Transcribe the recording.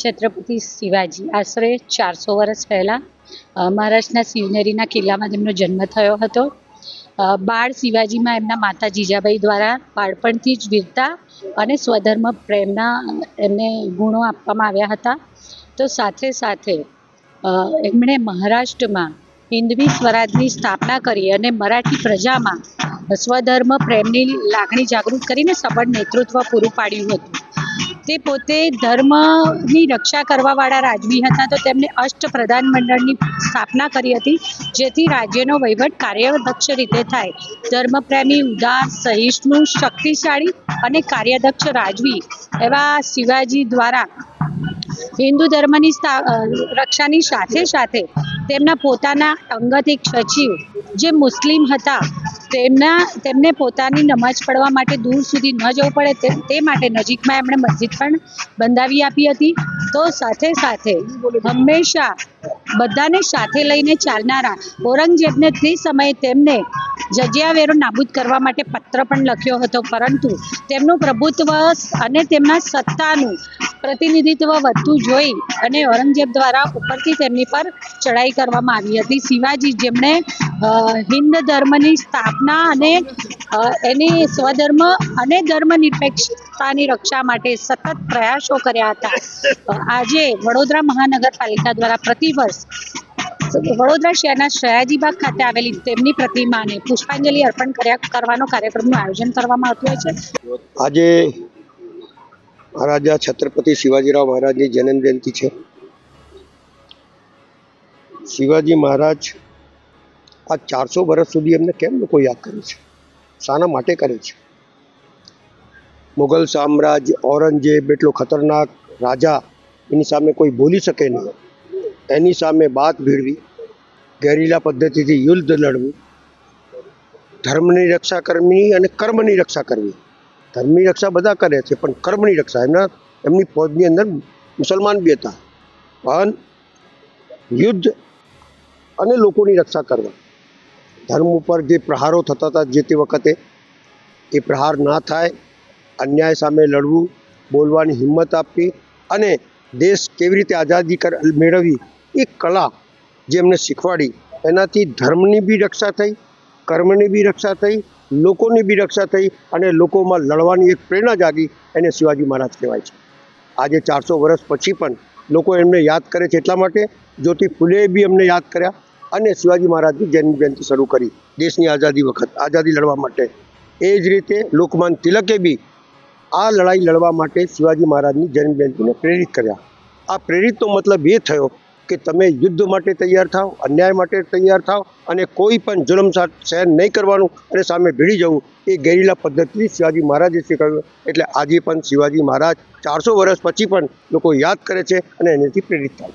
છત્રપતિ શિવાજી. આશરે ચારસો વર્ષ પહેલાં મહારાષ્ટ્રના શિવનેરીના કિલ્લામાં તેમનો જન્મ થયો હતો. બાળ શિવાજીમાં એમના માતા જીજાબાઈ દ્વારા બાળપણથી જ વીરતા અને સ્વધર્મ પ્રેમના, એમને ગુણો આપવામાં આવ્યા હતા. તો સાથે સાથે એમણે મહારાષ્ટ્રમાં હિન્દવી સ્વરાજની સ્થાપના કરી અને મરાઠી પ્રજામાં સ્વધર્મ પ્રેમની લાગણી જાગૃત કરીને સબળ નેતૃત્વ પૂરું પાડ્યું હતું. તે પોતે ધર્મની રક્ષા કરવાવાળા રાજવી હતા તો તેમણે અષ્ટ પ્રધાન મંડળની સ્થાપના કરી હતી, જેથી રાજ્યનો વહીવટ કાર્યદક્ષ રીતે થાય. ધર્મપ્રેમી, ઉદાર, સહિષ્ણુ, શક્તિશાળી અને કાર્યદક્ષ રાજવી એવા શિવાજી દ્વારા હિન્દુ ધર્મની રક્ષાની સાથે સાથે તેમના પોતાના અંગત એક સચિવ જે મુસ્લિમ હતા તેમના, તેમને પોતાની નમાજ પડવા માટે દૂર સુધી ન જવું પડે, તે માટે નજીકમાં એમણે મસ્જિદ પણ બંધાવી આપી હતી. તો સાથે સાથે હંમેશા બધાને સાથે લઈને ચાલનારા ઔરંગઝેબને તે સમયે તેમને જજિયા વેરો નાબૂદ કરવા માટે પત્ર પણ લખ્યો હતો. પરંતુ તેમનું પ્રભુત્વ અને તેમના સત્તાનું પ્રતિનિધિત્વ વધતું જોઈ અને ઔરંગઝેબ દ્વારા ઉપરથી તેમની પર ચડાઈ કરવામાં આવી હતી. શિવાજી જેમણે હિન્દ ધર્મની સ્થાપના અને એની સ્વધર્મ અને ધર્મનિરપેક્ષતાની રક્ષા માટે સતત પ્રયાસો કર્યા હતા. આજે વડોદરા મહાનગરપાલિકા દ્વારા પ્રતિવર્ષ વડોદરા શહેરના સયાજીબાગ ખાતે આવેલી તેમની પ્રતિમાને પુષ્પાંજલિ અર્પણ કર્યા, કરવાનો કાર્યક્રમનું આયોજન કરવામાં આવતું હોય છે. આજે મહારાજા છત્રપતિ શિવાજીરાવ મહારાજની જન્મ જયંતિ છે. શિવાજી મહારાજ આ ચારસો વર્ષ સુધી એમને કેમ લોકો યાદ કરે છે? શાના માટે કરે છે? મુઘલ સામ્રાજ્ય, ઔરંગઝેબ એટલો ખતરનાક રાજા, એની સામે કોઈ બોલી શકે નહીં. એની સામે બાત ભીડવી ગેરીલા પદ્ધતિથી યુદ્ધ લડવું, ધર્મની રક્ષા કરવી અને કર્મની રક્ષા કરવી. ધર્મની રક્ષા બધા કરે છે, પણ કર્મની રક્ષા, એમના, એમની ફોજની અંદર મુસલમાન બી હતા. પણ યુદ્ધ અને લોકોની રક્ષા કરવા. ધર્મ ઉપર જે પ્રહારો થતા હતા જે તે વખતે, એ પ્રહાર ના થાય, અન્યાય સામે લડવું, બોલવાની હિંમત આપવી અને દેશ કેવી રીતે આઝાદી કર, મેળવવી, એ કલા જે એમને શીખવાડી, એનાથી ધર્મની બી રક્ષા થઈ, કર્મની બી રક્ષા થઈ, લોકોની બી રક્ષા થઈ અને લોકોમાં લડવાની એક પ્રેરણા જાગી એને શિવાજી મહારાજ કહેવાય છે. આજે ચારસો વર્ષ પછી પણ લોકો એમને યાદ કરે છે એટલા માટે જ્યોતિ ફૂલે બી એમને યાદ કર્યા. અને શિવાજી મહારાજની જન્મ જયંતિ શરૂ કરી દેશની આઝાદી વખત, આઝાદી લડવા માટે. એ જ રીતે લોકમાન તિલકે બી આ લડાઈ લડવા માટે શિવાજી મહારાજની જન્મ જયંતિને પ્રેરિત કર્યા. આ પ્રેરિતનો મતલબ એ થયો કે તમે યુદ્ધ માટે તૈયાર થાવ, અન્યાય માટે તૈયાર થાવ અને કોઈ પણ જુલમ સહન નહીં કરવાનું અને સામે ભીડી જવું, એ ગેરીલા પદ્ધતિથી શિવાજી મહારાજે શીખવ્યું એટલે આજે પણ શિવાજી મહારાજ ચારસો વર્ષ પછી પણ લોકો યાદ કરે છે અને એનાથી પ્રેરિત થાય.